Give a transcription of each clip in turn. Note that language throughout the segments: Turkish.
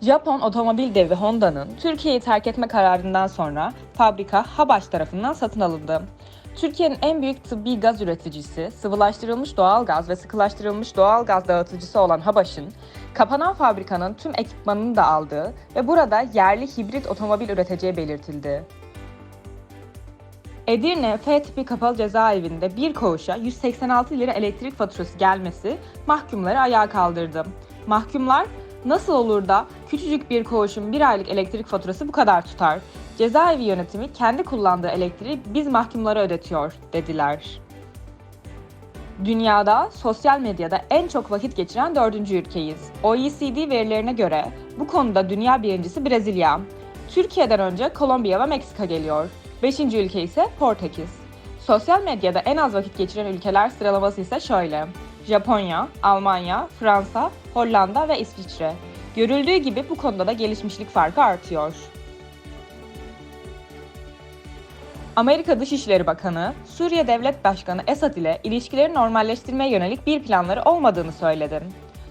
Japon otomobil devi Honda'nın Türkiye'yi terk etme kararından sonra fabrika Habaş tarafından satın alındı. Türkiye'nin en büyük tıbbi gaz üreticisi, sıvılaştırılmış doğal gaz ve sıkılaştırılmış doğal gaz dağıtıcısı olan Habaş'ın, kapanan fabrikanın tüm ekipmanını da aldığı ve burada yerli hibrit otomobil üreteceği belirtildi. Edirne F tipi kapalı cezaevinde bir koğuşa 186 lira elektrik faturası gelmesi mahkumları ayağa kaldırdı. Mahkumlar nasıl olur da küçücük bir koğuşun bir aylık elektrik faturası bu kadar tutar? Cezaevi yönetimi kendi kullandığı elektriği biz mahkumlara ödetiyor dediler. Dünyada sosyal medyada en çok vakit geçiren dördüncü ülkeyiz. OECD verilerine göre bu konuda dünya birincisi Brezilya. Türkiye'den önce Kolombiya ve Meksika geliyor. Beşinci ülke ise Portekiz. Sosyal medyada en az vakit geçiren ülkeler sıralaması ise şöyle. Japonya, Almanya, Fransa, Hollanda ve İsviçre. Görüldüğü gibi bu konuda da gelişmişlik farkı artıyor. Amerika Dışişleri Bakanı, Suriye Devlet Başkanı Esad ile ilişkileri normalleştirmeye yönelik bir planları olmadığını söyledi.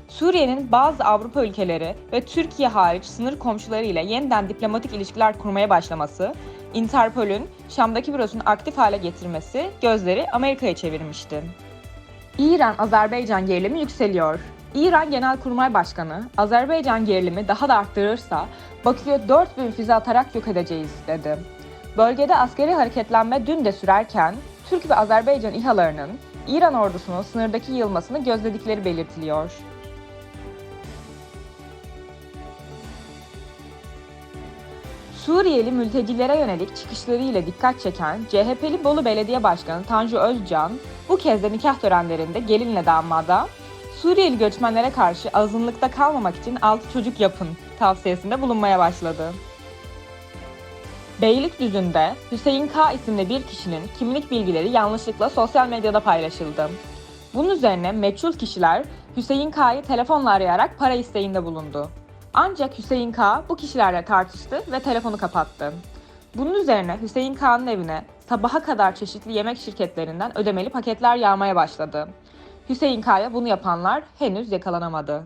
Suriye'nin bazı Avrupa ülkeleri ve Türkiye hariç sınır komşuları ile yeniden diplomatik ilişkiler kurmaya başlaması, Interpol'ün Şam'daki bürosunu aktif hale getirmesi gözleri Amerika'ya çevirmişti. İran-Azerbaycan gerilimi yükseliyor. İran Genelkurmay Başkanı, Azerbaycan gerilimi daha da arttırırsa Bakü'ye 4000 füze atarak yok edeceğiz dedi. Bölgede askeri hareketlenme dün de sürerken Türk ve Azerbaycan İHA'larının İran ordusunun sınırdaki yığılmasını gözledikleri belirtiliyor. Suriyeli mültecilere yönelik çıkışlarıyla dikkat çeken CHP'li Bolu Belediye Başkanı Tanju Özcan, bu kez de nikah törenlerinde gelinle damada Suriyeli göçmenlere karşı azınlıkta kalmamak için 6 çocuk yapın tavsiyesinde bulunmaya başladı. Beylikdüzü'nde Hüseyin K. isimli bir kişinin kimlik bilgileri yanlışlıkla sosyal medyada paylaşıldı. Bunun üzerine meçhul kişiler Hüseyin K'yı telefonla arayarak para isteğinde bulundu. Ancak Hüseyin K. bu kişilerle tartıştı ve telefonu kapattı. Bunun üzerine Hüseyin K'nın evine sabaha kadar çeşitli yemek şirketlerinden ödemeli paketler yağmaya başladı. Hüseyin K'ya bunu yapanlar henüz yakalanamadı.